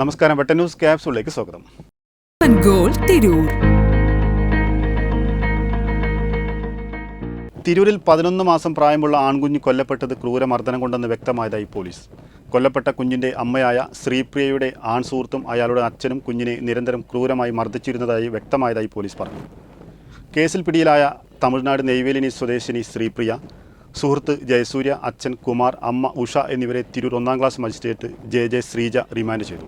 നമസ്കാരം. വെട്ട ന്യൂസ് ക്യാപ്സൂളിലേക്ക് സ്വാഗതം തിരൂർ തിരൂരിൽ പതിനൊന്ന് മാസം പ്രായമുള്ള ആൺകുഞ്ഞ് കൊല്ലപ്പെട്ടത് ക്രൂരമർദ്ദനം കൊണ്ടെന്ന് വ്യക്തമായതായി പോലീസ്. കൊല്ലപ്പെട്ട കുഞ്ഞിന്റെ അമ്മയായ ശ്രീപ്രിയയുടെ ആൺ സുഹൃത്തും അയാളുടെ അച്ഛനും കുഞ്ഞിനെ നിരന്തരം ക്രൂരമായി മർദ്ദിച്ചിരുന്നതായി വ്യക്തമായതായി പോലീസ് പറഞ്ഞു. കേസിൽ പിടിയിലായ തമിഴ്നാട് നെയ്വേലിനി സ്വദേശിനി ശ്രീപ്രിയ സുഹൃത്ത് ജയസൂര്യ അച്ഛൻ കുമാർ അമ്മ ഉഷ എന്നിവരെ തിരൂർ ഒന്നാം class magistrate J J Sreeja remand ചെയ്തു.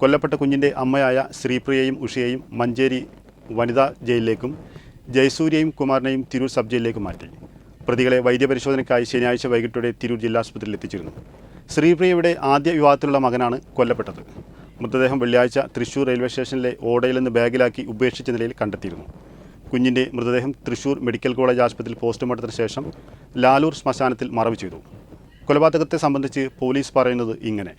കൊല്ലപ്പെട്ട കുഞ്ഞിന്റെ അമ്മയായ ശ്രീപ്രിയയും ഉഷയെയും മഞ്ചേരി വനിതാ ജയിലിലേക്കും ജയസൂര്യയും കുമാറിനെയും തിരൂർ സബ് ജയിലിലേക്കും മാറ്റി. പ്രതികളെ വൈദ്യപരിശോധനയ്ക്കായി ശനിയാഴ്ച വൈകിട്ടോടെ തിരൂർ ജില്ലാ ആശുപത്രിയിൽ എത്തിച്ചിരുന്നു. ശ്രീപ്രിയയുടെ ആദ്യ വിവാഹത്തിലുള്ള മകനാണ് കൊല്ലപ്പെട്ടത്. മൃതദേഹം വെള്ളിയാഴ്ച തൃശൂർ റെയിൽവേ സ്റ്റേഷനിലെ ഓടയിൽ നിന്ന് ബാഗിലാക്കി ഉപേക്ഷിച്ച നിലയിൽ കണ്ടെത്തിയിരുന്നു. കുഞ്ഞിന്റെ മൃതദേഹം തൃശൂർ മെഡിക്കൽ കോളേജ് ആശുപത്രിയിൽ പോസ്റ്റ്മോർട്ടത്തിന് ശേഷം ലാലൂർ ശ്മശാനത്തിൽ മറവ് ചെയ്തു. കൊലപാതകത്തെ സംബന്ധിച്ച് പോലീസ് പറയുന്നത് ഇങ്ങനെ.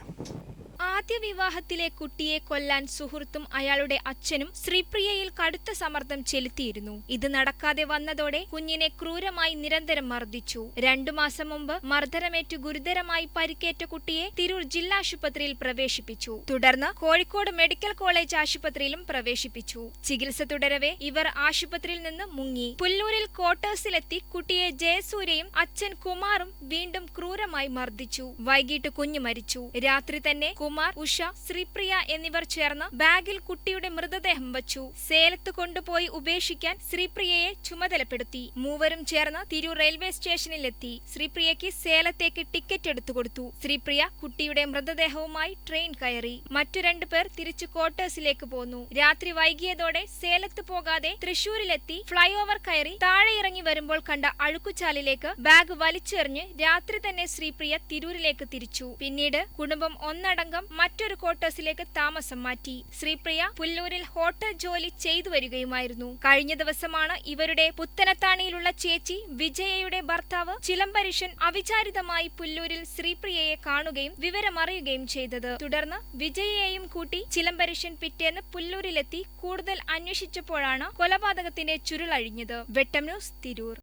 ആദ്യ വിവാഹത്തിലെ കുട്ടിയെ കൊല്ലാൻ സുഹൃത്തും അയാളുടെ അച്ഛനും ശ്രീപ്രിയയിൽ കടുത്ത സമ്മർദ്ദം ചെലുത്തിയിരുന്നു. ഇത് നടക്കാതെ വന്നതോടെ കുഞ്ഞിനെ ക്രൂരമായി നിരന്തരം മർദ്ദിച്ചു. രണ്ടു മാസം മുമ്പ് മർദ്ദനമേറ്റു ഗുരുതരമായി പരിക്കേറ്റ കുട്ടിയെ തിരൂർ ജില്ലാ ആശുപത്രിയിൽ പ്രവേശിപ്പിച്ചു. തുടർന്ന് കോഴിക്കോട് മെഡിക്കൽ കോളേജ് ആശുപത്രിയിലും പ്രവേശിപ്പിച്ചു. ചികിത്സ തുടരവെ ഇവർ ആശുപത്രിയിൽ നിന്ന് മുങ്ങി. പുല്ലൂരിൽ ക്വാർട്ടേഴ്സിലെത്തി കുട്ടിയെ ജയസൂര്യയും അച്ഛൻ കുമാറും വീണ്ടും ക്രൂരമായി മർദ്ദിച്ചു. വൈകിട്ട് കുഞ്ഞു മരിച്ചു. രാത്രി തന്നെ കുമാർ ഉഷ ശ്രീപ്രിയ എന്നിവർ ചേർന്ന് ബാഗിൽ കുട്ടിയുടെ മൃതദേഹം വച്ചു. സേലത്ത് കൊണ്ടുപോയി ഉപേക്ഷിക്കാൻ ശ്രീപ്രിയയെ ചുമതലപ്പെടുത്തി. മൂവരും ചേർന്ന് തിരൂർ റെയിൽവേ സ്റ്റേഷനിലെത്തി. ശ്രീപ്രിയയ്ക്ക് സേലത്തേക്ക് ടിക്കറ്റ് എടുത്തു കൊടുത്തു. ശ്രീപ്രിയ കുട്ടിയുടെ മൃതദേഹവുമായി ട്രെയിൻ കയറി. മറ്റു രണ്ടു പേർ തിരിച്ചു ക്വാർട്ടേഴ്സിലേക്ക് പോന്നു. രാത്രി വൈകിയതോടെ സേലത്ത് പോകാതെ തൃശൂരിലെത്തി. ഫ്ലൈ ഓവർ കയറി താഴെ ഇറങ്ങി വരുമ്പോൾ കണ്ട അഴുക്കുചാലിലേക്ക് ബാഗ് വലിച്ചെറിഞ്ഞ് രാത്രി തന്നെ ശ്രീപ്രിയ തിരൂരിലേക്ക് തിരിച്ചു. പിന്നീട് കുടുംബം ഒന്നടങ്കം മറ്റൊരു ക്വാർട്ടേഴ്സിലേക്ക് താമസം മാറ്റി. ശ്രീപ്രിയ പുല്ലൂരിൽ ഹോട്ടൽ ജോലി ചെയ്തു വരികയുമായിരുന്നു. കഴിഞ്ഞ ദിവസമാണ് ഇവരുടെ പുത്തനത്താണിയിലുള്ള ചേച്ചി വിജയയുടെ ഭർത്താവ് ചിലംബരീഷൻ അവിചാരിതമായി പുല്ലൂരിൽ ശ്രീപ്രിയയെ കാണുകയും വിവരമറിയുകയും ചെയ്തത്. തുടർന്ന് വിജയയെയും കൂട്ടി ചിലംബരീഷൻ പിറ്റേന്ന് പുല്ലൂരിലെത്തി കൂടുതൽ അന്വേഷിച്ചപ്പോഴാണ് കൊലപാതകത്തിന്റെ ചുരുളഴിഞ്ഞത്. വെട്ടം ന്യൂസ് തിരൂർ.